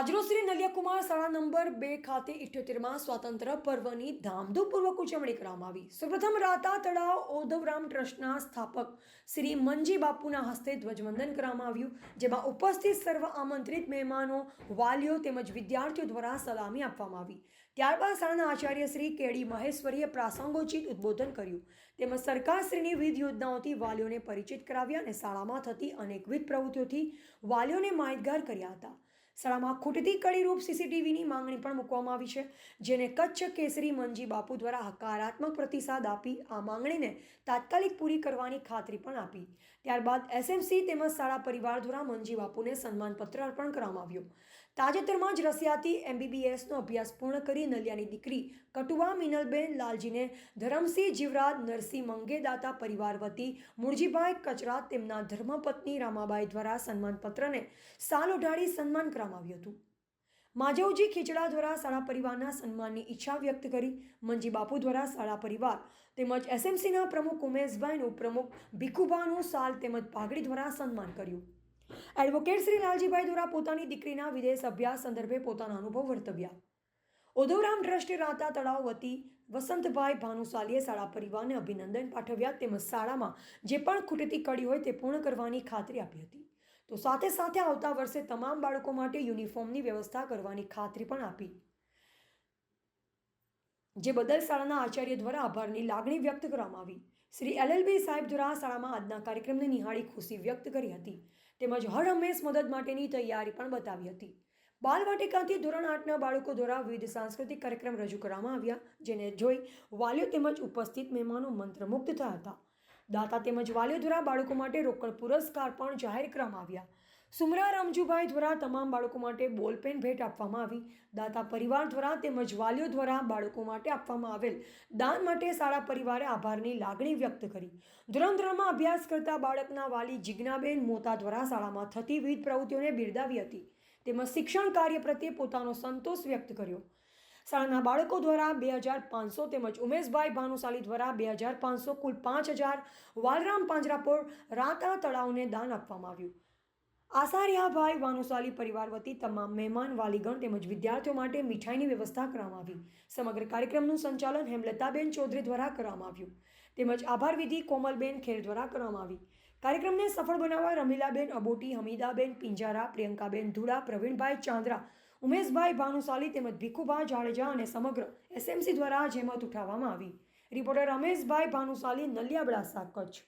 આજરોજ શ્રી નલિયાકુમાર શાળા નંબર બે ખાતે ઇઠ્યોતેરમાં સ્વાતંત્ર પર્વની ધામધૂમપૂર્વક ઉજવણી કરવામાં આવી. સૌપ્રથમ રાતા તળાવ ઓધવરામ ટ્રસ્ટના સ્થાપક શ્રી મંજી બાપુના હસ્તે ધ્વજવંદન કરવામાં આવ્યું, જેમાં ઉપસ્થિત સર્વ આમંત્રિત મહેમાનો, વાલીઓ તેમજ વિદ્યાર્થીઓ દ્વારા સલામી આપવામાં આવી. ત્યારબાદ શાળાના આચાર્ય શ્રી કેડી મહેશ્વરીએ પ્રાસંગોચિત ઉદ્બોધન કર્યું. તેમજ સરકારશ્રીની વિવિધ યોજનાઓથી વાલીઓને પરિચિત કરાવ્યા અને શાળામાં થતી અનેકવિધ પ્રવૃત્તિઓથી વાલીઓને માહિતગાર કર્યા હતા. શાળામાં ખૂટતી કડીરૂપ સીસીટીવીની માંગણી પણ મૂકવામાં આવી છે, જેને કચ્છ કેસરી મંજી બાપુ દ્વારા હકારાત્મક પ્રતિસાદ આપી આ માંગણીને તાત્કાલિક પૂરી કરવાની ખાતરી પણ આપી. ત્યારબાદ એસએમસી તેમજ શાળા પરિવાર દ્વારા મંજી બાપુને સન્માનપત્ર અર્પણ કરવામાં આવ્યું. તાજેતરમાં જ રસિયાતી એમબીબીએસનો અભ્યાસ પૂર્ણ કરી નલિયાની દીકરી કટુવા મિનલબેન લાલજીને ધરમસિંહ જીવરાજ, નરસિંહ મંગેદાતા પરિવાર વતી મૂળજીભાઈ કચરા તેમના ધર્મપત્ની રામાબાઈ દ્વારા સન્માનપત્રને સાલ ઉઢાડી સન્માન કરવામાં આવ્યું હતું. માજવજી ખીચડા દ્વારા શાળા પરિવારના સન્માનની ઈચ્છા વ્યક્ત કરી મંજી બાપુ દ્વારા શાળા પરિવાર તેમજ એસએમસીના પ્રમુખ ઉમેશભાઈનું પ્રમુખ ભીખુભાનું સાલ તેમજ પાઘડી દ્વારા સન્માન કર્યું. એડવોકેટ શ્રી લાલજીભાઈ દ્વારા પોતાની દીકરીના વિદેશ અભ્યાસ સંદર્ભે પોતાના અનુભવ વર્તવ્યા. ઉધવરામ ટ્રસ્ટ રાતા તળાવ વતી વસંતભાઈ ભાનુશાલીએ શાળા પરિવારને અભિનંદન પાઠવ્યા તેમજ શાળામાં જે પણ ખૂટતી કડી હોય તે પૂર્ણ કરવાની ખાતરી આપી હતી. તો સાથે સાથે આવતા વર્ષે તમામ બાળકો માટે યુનિફોર્મની વ્યવસ્થા કરવાની ખાતરી પણ આપી. જે બદલ શાળાના આચાર્ય દ્વારા આભારની લાગણી વ્યક્ત કરવામાં આવી. શ્રી એલએલબી સાહેબ દ્વારા શાળામાં આજના કાર્યક્રમને નિહાળી ખુશી વ્યક્ત કરી હતી. તેમજ હર હંમેશ મદદ માટેની તૈયારી પણ બતાવી હતી. બાલવાટિકાથી ધોરણ આઠના બાળકો દ્વારા વિવિધ સાંસ્કૃતિક કાર્યક્રમ રજૂ કરવામાં આવ્યા, જેને જોઈ વાલીઓ તેમજ ઉપસ્થિત મહેમાનો મંત્રમુગ્ધ થયા હતા. દાતા તેમજ વાલીઓ દ્વારા બાળકો માટે રોકડ પુરસ્કાર પણ જાહેર કરવામાં આવ્યા. સુમરા રમજુભાઈ દ્વારા તમામ બાળકો માટે બોલપેન ભેટ આપવામાં આવી. દાતા પરિવાર દ્વારા તેમજ વાલીઓ દ્વારા બાળકો માટે આપવામાં આવેલ દાન માટે શાળા પરિવારે આભારની લાગણી વ્યક્ત કરી. ધોરણ અભ્યાસ કરતા બાળકના વાલી જિજ્ઞાબેન મોતા દ્વારા શાળામાં થતી વિવિધ પ્રવૃત્તિઓને બિરદાવી હતી. તેમજ શિક્ષણ કાર્ય પ્રત્યે પોતાનો સંતોષ વ્યક્ત કર્યો. શાળાના બાળકો દ્વારા બે હજાર પાંચસો તેમજ ઉમેશભાઈ ભાનુશાલી દ્વારા બે હજાર પાંચસો કુલ પાંચ હજાર, વાલરામ પાંજરાપોળ રાતા તળાવને દાન આપવામાં આવ્યું. આસારિયાભાઈ ભાનુશાલી પરિવાર વતી તમામ મહેમાન, વાલીગણ તેમજ વિદ્યાર્થીઓ માટે મીઠાઈની વ્યવસ્થા કરવામાં આવી. સમગ્ર કાર્યક્રમનું સંચાલન હેમલતાબેન ચૌધરી દ્વારા કરવામાં આવ્યું. તેમજ આભાર વિધિ કોમલબેન ખેર દ્વારા કરવામાં આવી. કાર્યક્રમને સફળ બનાવવા રમીલાબેન અબોટી, હમીદાબેન પિંજારા, પ્રિયંકાબેન ધુડા પ્રવીણભાઈ ચાંદ્રા ઉમેશભાઈ ભાનુશાલી તેમજ ભીખુભા જાડેજા અને સમગ્ર એસએમસી દ્વારા જહેમત ઉઠાવવામાં આવી. રિપોર્ટર રમેશભાઈ ભાનુશાલી નલિયાબડાસા કચ્છ